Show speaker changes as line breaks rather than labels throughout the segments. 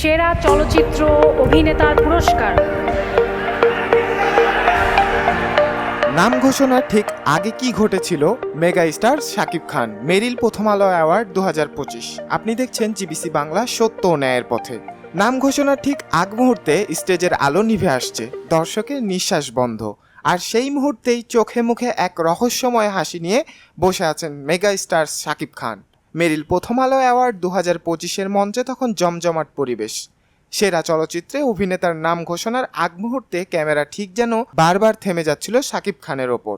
সেরা চলচ্চিত্র অভিনেতার পুরস্কার।
নাম ঘোষণার ঠিক আগে কি ঘটেছিল? Mega star Shakib Khan, Meril Prothom Alo award দু হাজার পঁচিশ। আপনি দেখছেন জিবিসি বাংলা সত্য ন্যায়ের পথে। নাম ঘোষণার ঠিক আগ মুহূর্তে স্টেজের আলো নিভে আসছে, দর্শকের নিঃশ্বাস বন্ধ। আর সেই মুহূর্তেই চোখে মুখে এক রহস্যময় হাসি নিয়ে বসে আছেন mega star Shakib Khan. Meril Prothom Alo award দু হাজার পঁচিশের মঞ্চে তখন জমজমাট পরিবেশ। সেরা চলচ্চিত্রে অভিনেতার নাম ঘোষণার আগ মুহূর্তে ক্যামেরা ঠিক যেন বারবার থেমে যাচ্ছিল শাকিব খানের ওপর।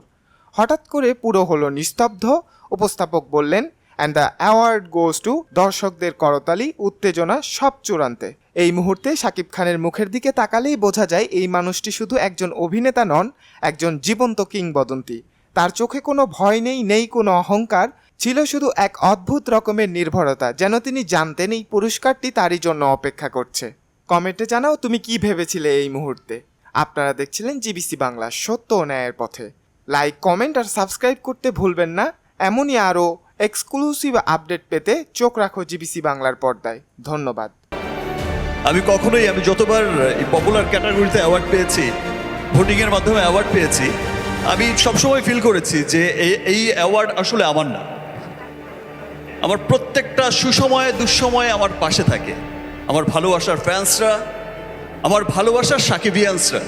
হঠাৎ করে পুরো হলো নিস্তব্ধ, উপস্থাপক বললেন and the award goes to দর্শকদের করতালি, উত্তেজনা সব চূড়ান্তে। এই মুহূর্তে শাকিব খানের মুখের দিকে তাকালেই বোঝা যায় এই মানুষটি শুধু একজন অভিনেতা নন, একজন জীবন্ত কিংবদন্তি। তার চোখে কোনো ভয় নেই নেই কোনো অহংকার ছিল শুধু এক অদ্ভুত রকমের নির্ভরতা, যেন তিনি জানতেন এই পুরস্কারটি তারই জন্য অপেক্ষা করছে। কমেন্টে জানাও তুমি কি ভেবেছিলে এই মুহূর্তে। আপনারা দেখছিলেন জিবিসি বাংলা সত্য ও ন্যায়ের পথে। লাইক, কমেন্ট আর সাবস্ক্রাইব করতে ভুলবেন না। এমনই আরও এক্সক্লুসিভ আপডেট পেতে চোখ রাখো জিবিসি বাংলার পর্দায়। ধন্যবাদ।
আমি কখনোই, আমি যতবার পপুলার ক্যাটাগরিতে অ্যাওয়ার্ড পেয়েছি ভোটিংয়ের মাধ্যমে অ্যাওয়ার্ড পেয়েছি, আমি সবসময় ফিল করেছি যে এই অ্যাওয়ার্ড আসলে আমার না। আমার প্রত্যেকটা সুসময়ে দুঃসময়ে আমার পাশে থাকে। আমার ভালোবাসার ফ্যান্সরা আমার ভালোবাসার সাকিবিয়ান্সরা।